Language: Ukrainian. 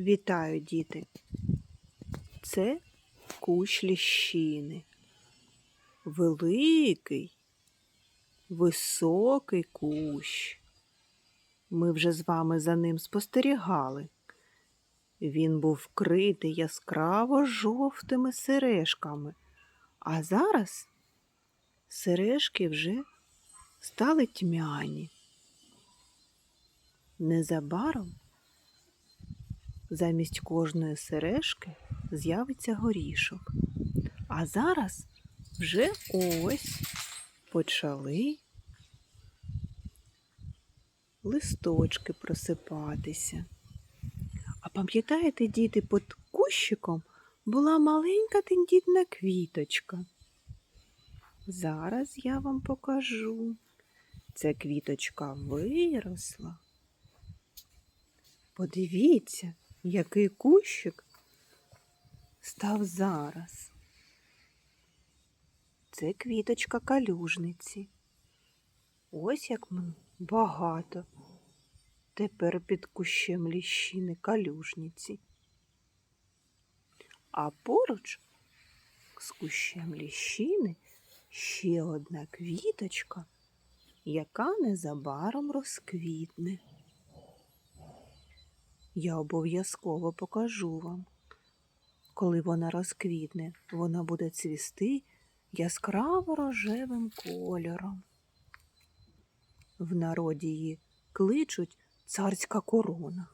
Вітаю, діти. Це кущ ліщини. Великий, високий кущ. Ми вже з вами за ним спостерігали. Він був вкритий яскраво жовтими сережками, а зараз сережки вже стали тьмяні. Незабаром замість кожної сережки з'явиться горішок. А зараз вже ось почали листочки просипатися. А пам'ятаєте, діти, під кущиком була маленька тендітна квіточка. Зараз я вам покажу. Ця квіточка виросла. Подивіться, який кущик став зараз. Це квіточка калюжниці. Ось як багато. Тепер під кущем ліщини калюжниці. А поруч з кущем ліщини ще одна квіточка, яка незабаром розквітне. Я обов'язково покажу вам. Коли вона розквітне, вона буде цвісти яскраво рожевим кольором. В народі її кличуть царська корона.